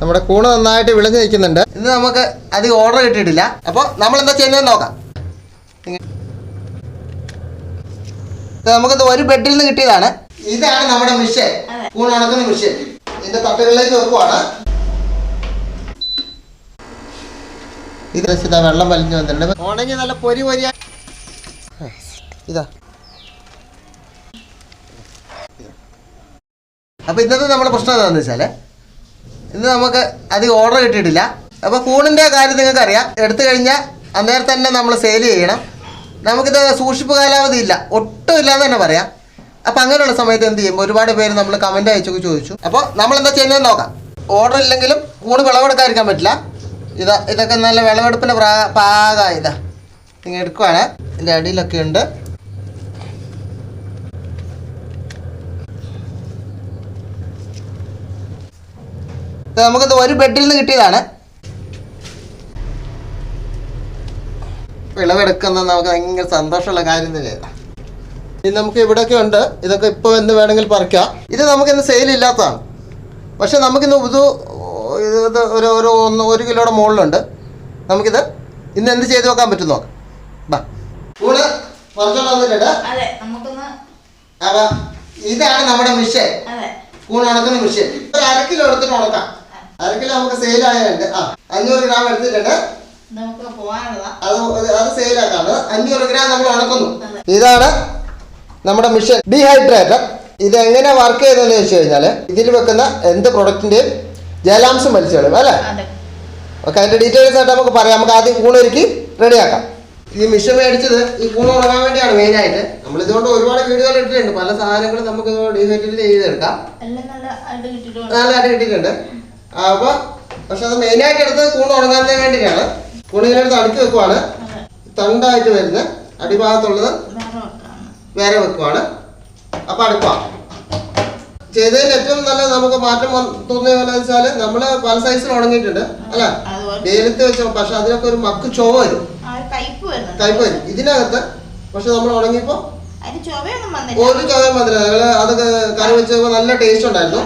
നമ്മുടെ കൂണ് നന്നായിട്ട് വിളഞ്ഞ് നിൽക്കുന്നുണ്ട്. ഇന്ന് നമുക്ക് അധികം ഓർഡർ കിട്ടിയിട്ടില്ല. അപ്പോൾ നമ്മൾ എന്താ ചെയ്യുന്നതെന്ന് നോക്കാം. നമുക്കത് ഒരു ബെഡിൽ നിന്ന് കിട്ടിയതാണ്. ഇതാണ് നമ്മുടെ മിഷൻ അതെ. കൂണ് ഉണക്കുന്ന മിഷൻ ഇതിന്റെ തട്ടുകളിലേക്ക് വെക്കുവാണ്. ഇത് വെള്ളം വലിഞ്ഞു വന്നിട്ടുണ്ട്. ഉണങ്ങി നല്ല പൊരി പൊരിയാ. ഇതാ. അപ്പൊ ഇന്നത്തെ നമ്മുടെ പ്രശ്നം എന്താണെന്ന് വെച്ചാൽ ഇന്ന് നമുക്ക് അധികം ഓർഡർ കിട്ടിയിട്ടില്ല. അപ്പോൾ കൂണിന്റെ കാര്യം നിങ്ങൾക്ക് അറിയാം എടുത്തു കഴിഞ്ഞാൽ അന്നേരം തന്നെ നമ്മൾ സെയിൽ ചെയ്യണം. നമുക്കിത് സൂക്ഷിപ്പ് കാലാവധി ഇല്ല. ഒട്ടും ഇല്ലാന്ന് തന്നെ പറയാം. അപ്പോൾ അങ്ങനെയുള്ള സമയത്ത് എന്ത് ചെയ്യും? ഒരുപാട് പേര് നമ്മൾ കമന്റ് അയച്ചൊക്കെ ചോദിച്ചു. അപ്പോൾ നമ്മൾ എന്താ ചെയ്യുന്നതെന്ന് നോക്കാം. ഓർഡർ ഇല്ലെങ്കിലും കൂണ് വിളവെടുക്കാതിരിക്കാൻ പറ്റില്ല. ഇതാ ഇതൊക്കെ നല്ല വിളവെടുപ്പിന്റെ പാക ഇതാ. നിങ്ങൾ എടുക്കുവാണ്. ഇതിന്റെ അടിയിലൊക്കെ ഉണ്ട്. നമുക്കിത് ഒരു ബെഡിൽ നിന്ന് കിട്ടിയതാണ്. വിളവെടുക്കുന്നത് നമുക്ക് ഭയങ്കര സന്തോഷമുള്ള കാര്യം തന്നെയാണ് ഇത് നമുക്ക് ഇവിടെയൊക്കെ ഉണ്ട്. ഇതൊക്കെ ഇപ്പോൾ എന്ന് വേണമെങ്കിൽ പറിക്കാം. ഇത് നമുക്കിന്ന് സെയിൽ ഇല്ലാത്തതാണ്. പക്ഷെ നമുക്കിന്ന് ഇത് ഇത് ഇത് ഒരു ഒരു ഒന്ന് ഒരു കിലോയുടെ മുകളിലുണ്ട്. നമുക്കിത് ഇന്ന് എന്ത് ചെയ്ത് വെക്കാൻ പറ്റും നോക്കാം. ബാ. കൂടെ പറിച്ചോണ്ട് വന്നിട്ടുണ്ട്. അതെ നമുക്കൊന്ന് അപ്പം ഇതാണ് നമ്മുടെ മിഷൻ കൂൺ ഉണക്കുന്ന മെഷീൻ ഒരു അര കിലോ എടുത്തിട്ട് ഉണക്കാം. അര കിലോ നമുക്ക് സെയിൽ ആ അഞ്ഞൂറ് ഗ്രാം എടുത്തിട്ടുണ്ട്. അത് അത് സെയിൽ ആക്കാണ് അഞ്ഞൂറ് ഗ്രാം നമ്മൾ ഉണക്കുന്നു ഇതാണ് നമ്മുടെ മിഷൻ ഡീഹൈഡ്രേറ്റർ ഇത് എങ്ങനെ വർക്ക് ചെയ്തതെന്ന് വെച്ച് കഴിഞ്ഞാൽ ഇതിൽ വെക്കുന്ന എന്ത് പ്രൊഡക്റ്റിന്റെയും ജലാംശം വലിച്ചു കളയും അല്ലേ ഓക്കെ അതിന്റെ ഡീറ്റെയിൽസ് ആയിട്ട് നമുക്ക് പറയാം. നമുക്ക് ആദ്യം കൂണൊരുക്കി റെഡിയാക്കാം. ഈ മിഷൻ മേടിച്ചത് ഈ കൂണ് ഉണങ്ങാൻ വേണ്ടിയാണ് മെയിനായിട്ട് നമ്മൾ ഇതുകൊണ്ട് ഒരുപാട് വീഡിയോകൾ ഇട്ടിട്ടുണ്ട് പല സാധനങ്ങളും നമുക്ക് ഡീഹൈഡ്രേറ്റ് ചെയ്തെടുക്കാം. നല്ല അടി കിട്ടിയിട്ടുണ്ട്. അപ്പോൾ പക്ഷെ അത് മെയിനായിട്ട് എടുത്ത് കൂണ് ഉണങ്ങാൻ വേണ്ടിയാണ് കൂണിങ്ങനെ എടുത്ത് അടുക്കി വെക്കുവാണ്. തണ്ടായിട്ട് വരുന്ന അടിഭാഗത്തുള്ളത് വേറെ വെക്കുവാണ്. അപ്പോൾ അടുക്കുക ചെയ്തതിൽ ഏറ്റവും നല്ല നമുക്ക് മാറ്റം തോന്നിയ പോലെ വെച്ചാൽ നമ്മൾ പല സൈസിൽ ഉണങ്ങിയിട്ടുണ്ട് അല്ല? വെയിലത്ത് വെച്ചോ പക്ഷെ അതിനൊക്കെ ഒരു മക്ക് ചുവ വരും. കയ്പ് കയ്പ് വരും. ഇതിനകത്ത് പക്ഷെ നമ്മൾ ഉണങ്ങിയപ്പോൾ വന്നില്ല. ഒരു ചുവയും വന്നില്ല. അത് കറി വെച്ചപ്പോ നല്ല ടേസ്റ്റ് ഉണ്ടായിരുന്നു.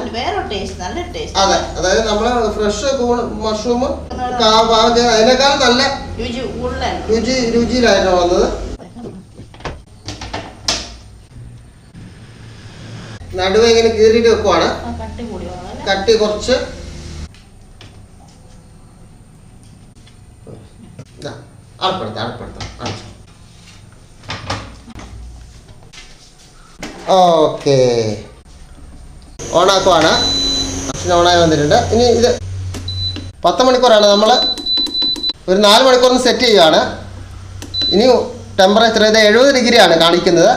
അതെ അതായത് നമ്മൾ ഫ്രഷ് മഷ്റൂം അതിനേക്കാൾ നല്ല രുചി രുചിയിലായിരുന്നു വന്നത്. നടുവ് ഇങ്ങനെ കീറിയിട്ട് വെക്കുവാണ്. കട്ടി കുറച്ച്. ഓക്കേ അടപ്പെടുത്താം അടപ്പെടുത്താം അടച്ചു ഓക്കെ. ഓണാക്കുവാണ്. ഭക്ഷണം ഓണായി വന്നിട്ടുണ്ട്. ഇനി ഇത് പത്ത് മണിക്കൂറാണ്. നമ്മൾ ഒരു നാല് മണിക്കൂറിന് സെറ്റ് ചെയ്യുകയാണ് ഇനി ടെമ്പറേച്ചർ ഇത് എഴുപത് ഡിഗ്രിയാണ് കാണിക്കുന്നത്.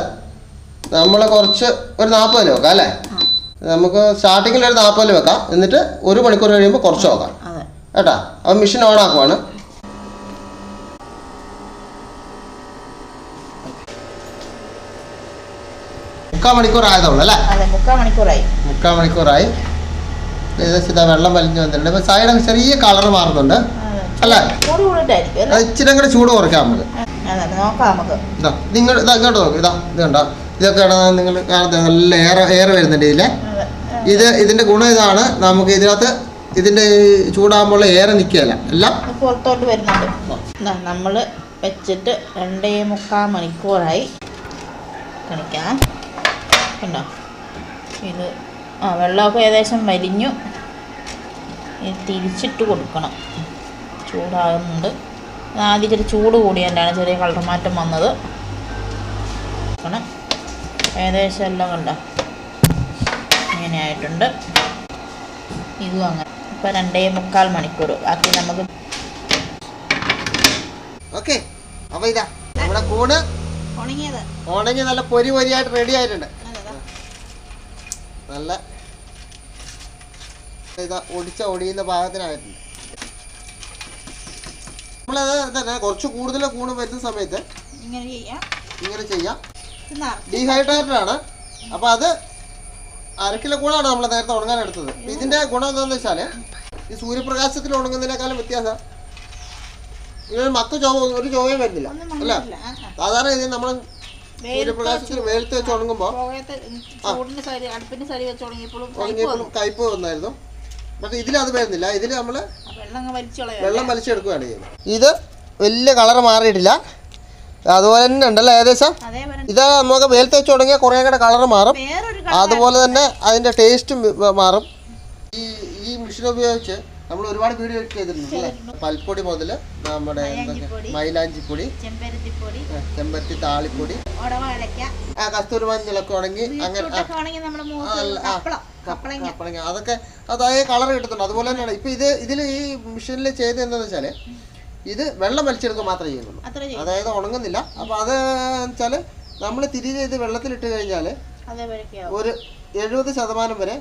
നമ്മൾ കുറച്ച് ഒരു നാൽപ്പതിൽ വെക്കാം അല്ലേ? നമുക്ക് സ്റ്റാർട്ടിങ്ങിൽ ഒരു നാൽപ്പതിൽ വെക്കാം. എന്നിട്ട് ഒരു മണിക്കൂർ കഴിയുമ്പോൾ കുറച്ച് നോക്കാം കേട്ടോ കേട്ടാ? അപ്പം മെഷീൻ ഓൺ ആക്കുവാണ്. മുക്കാൽ മണിക്കൂർ ആയതുള്ളൂ അല്ലേ? മുക്കാൽ മണിക്കൂറായി. മുക്കാൽ മണിക്കൂറായി. ഏകദേശം വെള്ളം വലിഞ്ഞു വന്നിട്ടുണ്ട്. ഇപ്പം സൈഡൊക്കെ ചെറിയ കളർ മാറുന്നുണ്ട്. അല്ലേ? ഇച്ചിരി കൂടെ ചൂട് കുറയ്ക്കാം നമുക്ക്. ഇതാ നിങ്ങൾ ഇതാ ഇങ്ങോട്ട് നോക്കും ഇതാ ഇത് കണ്ടോ? ഇതൊക്കെ നിങ്ങൾ നല്ല ഏറെ ഏറെ വരുന്നുണ്ട് ഇതിലെ. ഇത് ഇതിന്റെ ഗുണം ഇതാണ്. നമുക്ക് ഇതിനകത്ത് ഇതിന്റെ ചൂടാകുമ്പോൾ ഏറെ നിൽക്കുകയല്ല. എല്ലാം പുറത്തോട്ട് വരുന്നുണ്ട്. നമ്മൾ വെച്ചിട്ട് രണ്ടേ മുക്കാൽ മണിക്കൂറായി. കാണിക്കാം. കണ്ടോ ഇത് ആ വെള്ളമൊക്കെ ഏകദേശം വലിഞ്ഞു. ഇത് തിരിച്ചിട്ട് കൊടുക്കണം. ചൂടാകുന്നുണ്ട്. ആദ്യം ഇച്ചിരി ചൂട് കൂടിയതിന്റെയാണ് ചെറിയ കളർ മാറ്റം വന്നത്. കൊടുക്കണം. ഏകദേശം എല്ലാം കണ്ട? ഇങ്ങനെ ആയിട്ടുണ്ട്. ഇതും അങ്ങനെ. ഇപ്പം രണ്ടേ മുക്കാൽ മണിക്കൂർ. ബാക്കി നമുക്ക് ഓക്കെ. അപ്പോൾ ഇതാ. നമ്മുടെ കൂണ് ഉണങ്ങിയത്. ഉണങ്ങി നല്ല പൊരി പൊരിയായിട്ട് റെഡി ആയിട്ടുണ്ട്. നല്ല ഇതാ ഒടിച്ച ഒടിയുന്ന പാകത്തിനായിട്ടുണ്ട് നമ്മളത് തന്നെ കുറച്ച് കൂടുതൽ കൂണ് വരുന്ന സമയത്ത് ഇങ്ങനെ ചെയ്യാം. ഡീഹൈഡ്രേറ്റഡ് ആണ് അപ്പോൾ അത് അര കിലോ കൂടാണ് നമ്മൾ നേരത്തെ ഉണങ്ങാൻ എടുത്തത്. ഇതിന്റെ ഇതിന്റെ ഗുണം എന്താണെന്ന് വെച്ചാൽ ഈ സൂര്യപ്രകാശത്തിൽ ഉണങ്ങുന്നതിനേക്കാളും വ്യത്യാസം. ഇതിന് മക്ക ചോ ഒരു ചോവയും വരുന്നില്ല. അല്ല. സാധാരണ ഇത് നമ്മൾ സൂര്യപ്രകാശത്തിൽ വെയിലത്ത് വെച്ച് ഉണങ്ങുമ്പോൾ വെച്ച് തുടങ്ങിയപ്പോഴും കയ്പ് വന്നായിരുന്നു. പക്ഷെ ഇതിലത് വരുന്നില്ല. ഇതിൽ നമ്മൾ വെള്ളം വലിച്ചെടുക്കുകയാണ് ചെയ്യുന്നത്. ഇത് വലിയ കളർ മാറിയിട്ടില്ല. അതുപോലെ തന്നെ ഉണ്ടല്ലോ ഏകദേശം? ഇത് നമുക്ക് വെയിൽ വെച്ച് തുടങ്ങിയാൽ കുറേ കൂടെ കളർ മാറും. അതുപോലെ തന്നെ അതിന്റെ ടേസ്റ്റും മാറും. ഈ ഈ മെഷീൻ ഉപയോഗിച്ച് നമ്മൾ ഒരുപാട് വീഡിയോ ചെയ്തിരുന്നു അല്ലേ? പൽപ്പൊടി മുതൽ നമ്മുടെ മൈലാഞ്ചിപ്പൊടി. ചെമ്പരത്തി താളിപ്പൊടി. ആ കസ്തൂരി മഞ്ഞളൊക്കെ ഉണങ്ങി അങ്ങനെ കപ്പളങ്ങ. അതൊക്കെ അതായത് കളർ കിട്ടുന്നുണ്ട്. അതുപോലെ തന്നെയാണ്. ഇപ്പൊ ഇത് ഇതിൽ ഈ മെഷീനിൽ ചെയ്ത് എന്താന്ന് വെച്ചാൽ ഇത് വെള്ളം വലിച്ചെടുക്കുക മാത്രമേ ചെയ്യുന്നുള്ളൂ. അതായത് ഉണങ്ങുന്നില്ല. അപ്പൊ അത് വെച്ചാൽ നമ്മൾ തിരികെ ഇത് വെള്ളത്തിലിട്ട് കഴിഞ്ഞാൽ ഒരു എഴുപത് ശതമാനം വരെ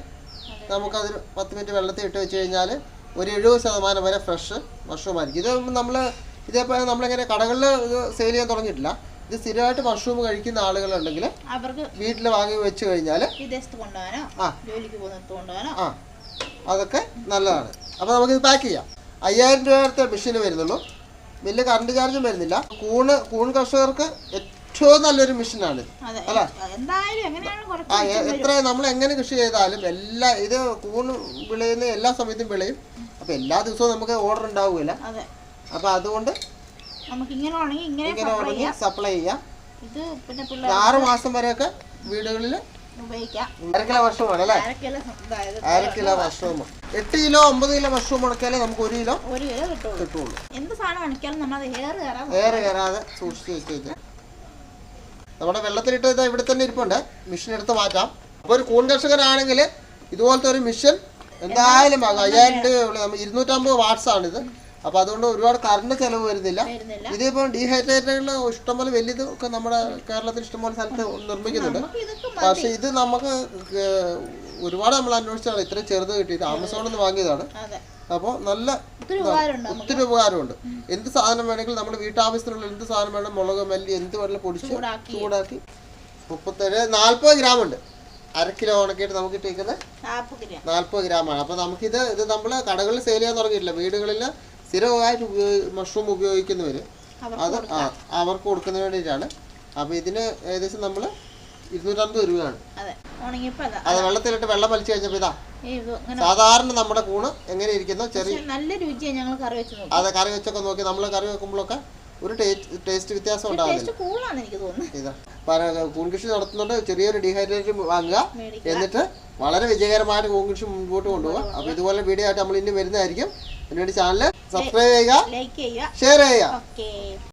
നമുക്കതിന് പത്ത് മിനിറ്റ് വെള്ളത്തിൽ ഇട്ട് വെച്ച് കഴിഞ്ഞാൽ ഒരു എഴുപത് ശതമാനം വരെ ഫ്രഷ് മഷ്റൂം ആയിരിക്കും. ഇത് നമ്മൾ ഇതേപോലെ നമ്മളിങ്ങനെ കടകളിൽ ഇത് സെയിൽ ചെയ്യാൻ തുടങ്ങിയിട്ടില്ല. ഇത് സ്ഥിരമായിട്ട് മഷ്റൂം കഴിക്കുന്ന ആളുകളുണ്ടെങ്കിൽ അവർക്ക് വീട്ടിൽ വാങ്ങി വെച്ച് കഴിഞ്ഞാൽ വിദേശത്ത് കൊണ്ടുപോകാനോ ആ. ജോലിക്ക് പോകുന്നിടത്ത് കൊണ്ടുപോകാനോ? ആ. അതൊക്കെ നല്ലതാണ്. അപ്പോൾ നമുക്കിത് പാക്ക് ചെയ്യാം. അയ്യായിരം രൂപത്തെ മെഷീൻ വരുന്നുള്ളൂ. വലിയ കറണ്ട് ചാർജും വരുന്നില്ല. കൂണ് കൂൺ കർഷകർക്ക് ഏറ്റവും നല്ലൊരു മെഷീനാണ് അല്ലേ? ആ എത്ര നമ്മൾ എങ്ങനെ കൃഷി ചെയ്താലും എല്ലാ ഇത് കൂൺ വിളയുന്ന എല്ലാ സമയത്തും വിളയും. അപ്പോൾ എല്ലാ ദിവസവും നമുക്ക് ഓർഡർ ഉണ്ടാവില്ല അതെ. അപ്പോൾ അതുകൊണ്ട് നമുക്ക് ഇങ്ങനെ ഇങ്ങനെ സപ്ലൈ ചെയ്യാം. ആറു ഇത് പിന്നെ ആറ് മാസം വരെയൊക്കെ വീടുകളിൽ അരക്കില അര കിലോ മഷ്റൂമാണ് അല്ലേ അരക്കിലോ മഷ്റൂം എട്ട് കിലോ ഒമ്പത് കിലോ മഷ്റൂം ഉണക്കിയാലേ നമുക്ക് ഒരു കിലോ ഒരു കിലോ കിട്ടുള്ളൂ. എന്ത് സാധനം ഉണക്കിയാലും നമ്മൾ ഏറെ കയറാതെ സൂക്ഷിച്ച് വെച്ചേക്ക്. നമ്മുടെ വെള്ളത്തിലിട്ട് ഇവിടെ തന്നെ ഇരിപ്പുണ്ട്. മിഷൻ എടുത്ത് മാറ്റാം. അപ്പോൾ ഒരു കൂൺ കർഷകനാണെങ്കിൽ ഇതുപോലത്തെ ഒരു മെഷീൻ എന്തായാലും അയ്യായിരം വാട്സ് ഇരുന്നൂറ്റമ്പത് വാട്ട്സ് ആണിത്. അപ്പോൾ അതുകൊണ്ട് ഒരുപാട് കറണ്ട് ചെലവ് വരുന്നില്ല. ഇതിപ്പോ ഇതിപ്പോൾ ഡീഹൈഡ്രേറ്റുകൾ ഇഷ്ടംപോലെ വലിയത് ഒക്കെ നമ്മുടെ കേരളത്തിൽ ഇഷ്ടംപോലെ സ്ഥലത്ത് നിർമ്മിക്കുന്നുണ്ട്. പക്ഷെ ഇത് നമുക്ക് ഒരുപാട് നമ്മൾ അന്വേഷിച്ചാണ് ഇത്രയും ചെറുത് കിട്ടിയത്. ആമസോണിൽ നിന്ന് വാങ്ങിയതാണ്. അപ്പോൾ നല്ല ഒത്തിരി ഉപകാരമുണ്ട് എന്ത് സാധനം വേണമെങ്കിലും നമ്മുടെ വീട്ടാവശ്യത്തിനുള്ള എന്ത് സാധനം വേണം മുളക് മല്ലി എന്ത് വേണമെങ്കിലും പൊടിച്ച്. ചൂടാക്കി. മുപ്പത്തേഴ് നാൽപ്പത് ഗ്രാം ഉണ്ട്. അര കിലോ ഉണക്കിയിട്ട് നമുക്ക് ഇട്ടിരിക്കുന്നത് നാൽപ്പത് ഗ്രാം. നാൽപ്പത് ഗ്രാമാണ്. അപ്പോൾ നമുക്കിത് ഇത് നമ്മൾ കടകളിൽ സെയിൽ ചെയ്യാൻ തുടങ്ങിയിട്ടില്ല. വീടുകളിൽ സ്ഥിരമായിട്ട് ഉപയോഗി മഷ്റൂം ഉപയോഗിക്കുന്നവർ അവർക്ക് അത് ആ അവർക്ക് കൊടുക്കുന്നതിന് വേണ്ടിയിട്ടാണ്. അപ്പോൾ ഇതിന് ഏകദേശം നമ്മൾ ഇരുന്നൂറ്റമ്പത് രൂപയാണ്. അതെ. വെള്ളത്തിലിട്ട് വെള്ളം വലിച്ചു കഴിഞ്ഞപ്പോൾ ഇതാ. സാധാരണ നമ്മുടെ കൂണ് എങ്ങനെ ഇരിക്കുന്നു? ചെറിയ നല്ല രുചിയാണ് ഞങ്ങൾ കറി വെച്ച് അതെ അത് കറി വെച്ചൊക്കെ നോക്കി നമ്മൾ കറി വെക്കുമ്പോഴൊക്കെ ഒരു ടേസ്റ്റ് ടേസ്റ്റ് വ്യത്യാസം കൂൺ കൃഷി നടത്തുന്നുണ്ട്. ചെറിയൊരു ഡീഹൈഡ്രേറ്റ് വാങ്ങുക. എന്നിട്ട് വളരെ വിജയകരമായിട്ട് കൂൺ കൃഷി മുൻപോട്ട് കൊണ്ടുപോകുക അപ്പൊ ഇതുപോലെ വീഡിയോ ആയിട്ട് നമ്മൾ ഇനി വരുന്നതായിരിക്കും അതിനുവേണ്ടി ചാനൽ സബ്സ്ക്രൈബ് ചെയ്യുക ഷെയർ ചെയ്യുക.